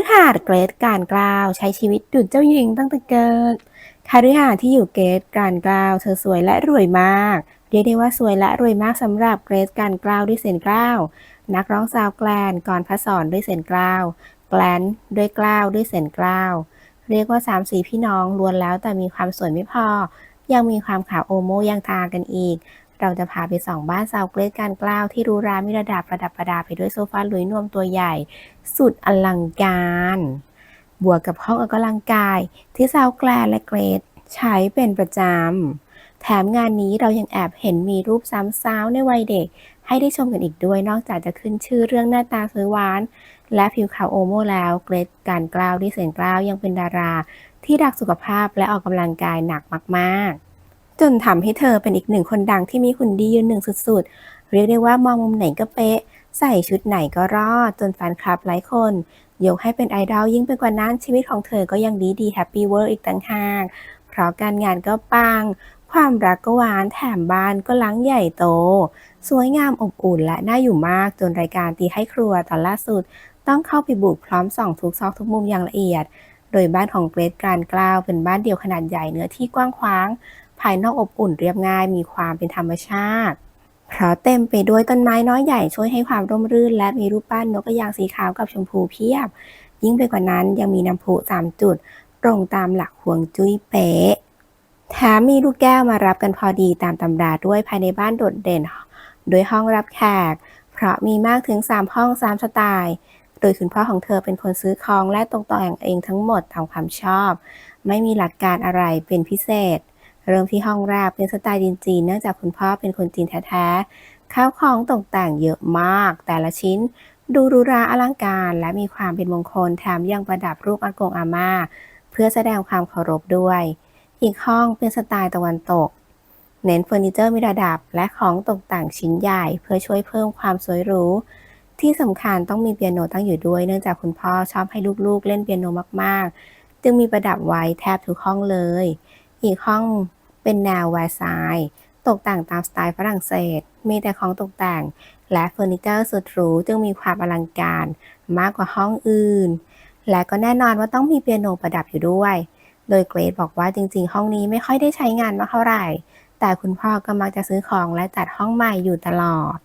ฤหาสน์เกรทการกล่าวใช้ชีวิตดุจเจ้าหญิงตั้งแต่เกิดคฤหาสน์ที่อยู่เกรทการกล่าวเธอสวยและรวยมาก เรียกได้ว่าสวยและรวยมากสำหรับเกรทการกล่าวด้วยเสียงกล้าว นักร้องสาวแกลนก่อนพระสอนด้วยเสียงกล้าวแกลนด้วยกล้าวด้วยเสียงกล้าว เรียกว่าสามสีพี่น้องล้วนแล้วแต่มีความสวยไม่พอ ยังมีความขาวโอโมยังทากันอีก เราจะพาไปส่องบ้านสาวเกรทการกล้าวที่รูรามีระดับประดับประดาไปด้วยโซฟาหลุยนวมตัวใหญ่ สุดอลังการ บวกกับห้องออกกำลังกาย ที่สาวแกลและเกรทใช้เป็นประจำ แถมงานนี้เรายังแอบเห็นมีรูปซ้ำสาวในวัยเด็ก ให้ได้ชมกันอีกด้วยนอกจากจะขึ้นชื่อเรื่องหน้าตาสวยหวาน และผิวขาวโอโมแล้วเกรทการกล้าวที่เสียงกล้าวยังเป็นดารา ที่รักสุขภาพและออกกำลังกายหนักมากๆ จนทำให้เธอเป็นอีกหนึ่งคนดังที่มีหุ่นดียืนหนึ่งสุดๆ เรียกได้ว่ามองมุมไหนก็เป๊ะ ใส่ชุดไหนก็รอด จนแฟนคลับหลายคน ยกให้เป็นไอดอลยิ่งไปกว่านั้นชีวิตของเธอก็ยังดีดีแฮปปี้เวอร์อีกต่างหาก เพราะการงานก็ปัง ความรักก็หวานแถมบ้านก็หลังใหญ่โต สวยงามอบอุ่นและน่าอยู่มากจนรายการตีให้ครัวตอนล่าสุด ต้องเข้าไปบุกพร้อมส่องทุกซอกทุกมุมอย่างละเอียด โดยบ้านของเกรทการกล้าวเป็นบ้านเดี่ยวขนาดใหญ่เนื้อที่กว้างขวาง ภายนอกอบอุ่นเรียบง่ายมีความเป็นธรรมชาติเพราะเต็มไปด้วยต้นไม้น้อยใหญ่ช่วยให้ความร่มรื่น และมีรูปปั้นนกกระยางสีขาวกับชมพูเพียบ ยิ่งไปกว่านั้นยังมีน้ำพุสามจุด ตรงตามหลักห่วงจุ้ยเป๊ะแถมมีลูกแก้วมารับกันพอดีตามตำราด้วยภายในบ้านโดดเด่น โดยห้องรับแขก เพราะมีมากถึง 3 ห้อง 3 สไตล์ โดยคุณพ่อของเธอเป็นคนซื้อของและตกแต่งเองทั้งหมดตามความชอบ ไม่มีหลักการอะไรเป็นพิเศษ เริ่มที่ห้องแรกเป็นสไตล์จีนเนื่องจากคุณพ่อเป็นคนจีนแท้ๆข้าวของตกแต่งเยอะมาก แต่ละชิ้นดูหรูหราอลังการและมีความเป็นมงคลแถมยังประดับรูปอากงอาม่า เพื่อแสดงความเคารพด้วย อีกห้องเป็นสไตล์ตะวันตก เน้นเฟอร์นิเจอร์มีระดับและของตกแต่งชิ้นใหญ่ เพื่อช่วยเพิ่มความสวยหรูที่สำคัญต้องมีเปียโนตั้งอยู่ด้วย เนื่องจากคุณพ่อชอบให้ลูกๆ เล่นเปียโนมากๆ จึงมีประดับไว้แทบทุกห้องเลย อีกห้อง เป็นแนวแวร์ซายน์ตกแต่งตามสไตล์ฝรั่งเศส มีแต่ของตกแต่ง และเฟอร์นิเจอร์สุดหรูจึงมีความอลังการมากกว่าห้องอื่น และก็แน่นอนว่าต้องมีเปียโนประดับอยู่ด้วย โดยเกรดบอกว่าจริง ๆ ห้องนี้ไม่ค่อยได้ใช้งานมากเท่าไหร่ แต่คุณพ่อก็มักจะซื้อของและจัดห้องใหม่อยู่ตลอด